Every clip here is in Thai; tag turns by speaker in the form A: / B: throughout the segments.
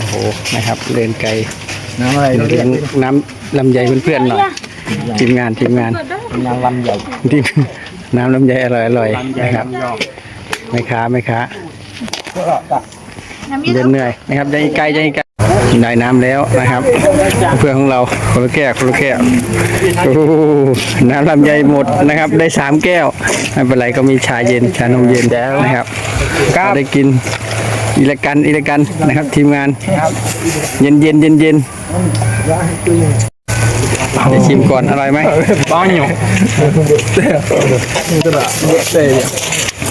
A: โอ้โหนะครับเดินไกล
B: น้ำอะไรเราเรี
A: เลี้
B: ย
A: ย
B: ก
A: งน้ำลำไยเพื่อนๆหน่อยทีมงานทีมงาน
B: นางลำใหญ่
A: ทีมน้ำลำไยอร่อยๆ
B: ลำใหญ่
A: นะครับ
B: ลำยอง
A: ไม่ค้าไม่ค้า
B: ก็ตัก
A: เดินเหนื่อยนะครับยังอีกไกลยังอีกไกลได้น้ำแล้วนะครับ เพื่อนของเราคนละแก้วคนละแก้วโอ้โหน้ำลำไยหมดนะครับ ได้สามแก้วไม่เป็นไรก็มีชาเย็นชานมเย็นนะครับก็ได้กิน อีละกันอีละกันนะครับ ทีมงาน เย็นเย็นเย็นเย็นได้ชิมก่อนอร่อยไหม
B: บ้องอยู่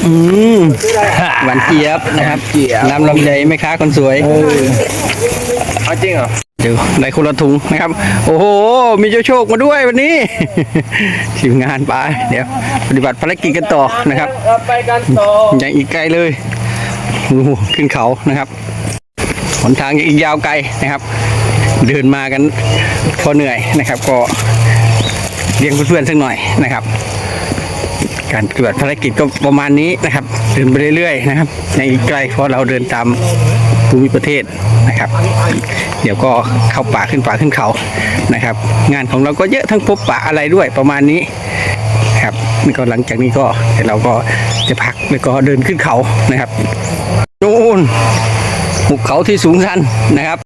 A: อืมหวานเจี๊ยบนะครับน้ำลำไยแม่ค้าคนสวย
B: เอาจริงเหรอ
A: เดี๋ยวได้คนละถุงนะครับ โอ้โห มีเจ้าโชคมาด้วยวันนี้ทีมงานไปเดี๋ยว ปฏิบัติภารกิจกันต่อนะครับ
B: ไปกันต่อ
A: ยังอีกไกลเลย โอ้โหขึ้นเขานะครับหนทางยังอีกยาวไกลนะครับ เดินมากันพอเหนื่อยนะครับ ก็เลี้ยงเพื่อนๆสักหน่อยนะครับ การปฏิบัติภารกิจก็ประมาณนี้นะครับ เดินไปเรื่อยๆนะครับยังอีกไกลเพราะเราเดินตามภูมิประเทศนะครับ เดี๋ยวก็เข้าป่าขึ้นป่าขึ้นเขานะครับ งานของเราก็เยอะทั้งพบป่าอะไรด้วยประมาณนี้ครับนี่ก็หลังจากนี้ก็เดี๋ยวเราก็จะพักแล้วก็เดินขึ้นเขานะครับ น่นหุบเขาที่สูงชันนะครับ